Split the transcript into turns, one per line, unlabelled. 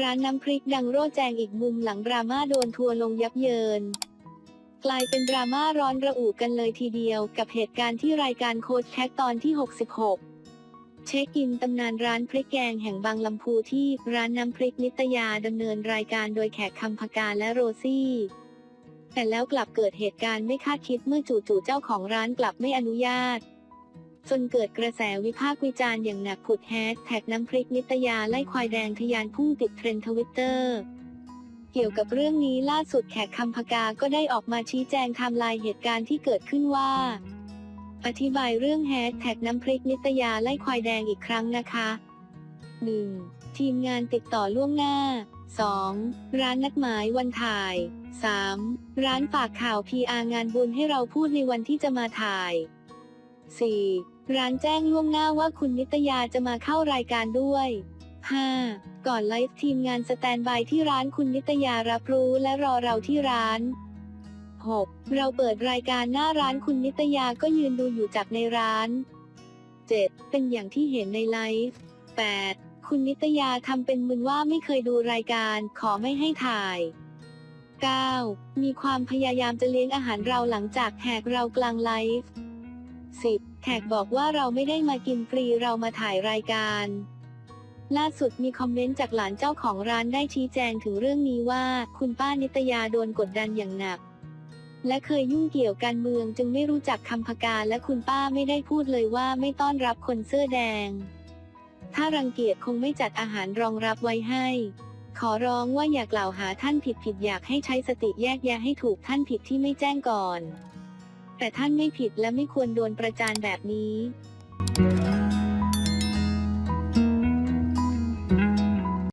ร้านน้ำพริกดังโร่แจงอีกมุมหลังดราม่าโดนทัวร์ลงยับเยิน กลายเป็นดราม่าร้อนระอุกันเลยทีเดียวกับเหตุการณ์ที่รายการโค้ดแคกตอนที่ 66 เช็คอินตำนานร้านพริกแกงแห่งบางลำพูที่ร้านน้ำพริกนิตยาดำเนินรายการโดยแขกคำพกาและโรซี่ แต่แล้วกลับเกิดเหตุการณ์ไม่คาดคิดเมื่อจู่ๆเจ้าของร้านกลับไม่อนุญาต จนเกิดกระแสวิพากษ์วิจารณ์อย่างหนักผุดแฮชแท็กน้ำพริกนิตยาไล่ควายแดงทะยานพุ่งติดเทรนด์ทวิตเตอร์เกี่ยวกับเรื่องนี้ล่าสุดแขกคำพกาก็ได้ออกมาชี้แจงไทม์ไลน์เหตุการณ์ที่เกิดขึ้นว่า อธิบายเรื่องแฮชแท็กน้ำพริกนิตยาไล่ควายแดงอีกครั้งนะคะ 1. ทีมงานติดต่อล่วงหน้า 2. ร้านนัดหมายวันถ่าย 3. ร้านฝากข่าว PR งานบุญให้เราพูดในวันที่จะมาถ่าย 4. ร้านแจ้งล่วงหน้าว่าคุณนิตยาจะมาเข้ารายการด้วย 5. ก่อนไลฟ์ทีมงานสแตนบายที่ร้านคุณนิตยารับรู้และรอเราที่ร้าน 6. เราเปิดรายการหน้าร้านคุณนิตยาก็ยืนดูอยู่จากในร้าน 7. เป็นอย่างที่เห็นในไลฟ์ 8. คุณนิตยาทำเป็นมึนว่าไม่เคยดูรายการขอไม่ให้ถ่าย 9. มีความพยายามจะเลี้ยงอาหารเราหลังจากแหกเรากลางไลฟ์ 10. แขกบอกว่าเราไม่ได้มากินฟรีเรามาถ่ายรายการ ล่าสุดมีคอมเมนต์จากหลานเจ้าของร้านได้ชี้แจงถึงเรื่องนี้ว่า คุณป้านิตยาโดนกดดันอย่างหนัก และเคยยุ่งเกี่ยวการเมืองจึงไม่รู้จักคำพกาและคุณป้าไม่ได้พูดเลยว่าไม่ต้อนรับคนเสื้อแดง ถ้ารังเกียจคงไม่จัดอาหารรองรับไว้ให้ขอร้องว่าอย่ากล่าวหาท่านผิดผิดอยากให้ใช้สติแยกแยะให้ถูกท่านผิดที่ไม่แจ้งก่อน แต่ท่านไม่ผิดและไม่ควรโดนประจานแบบนี้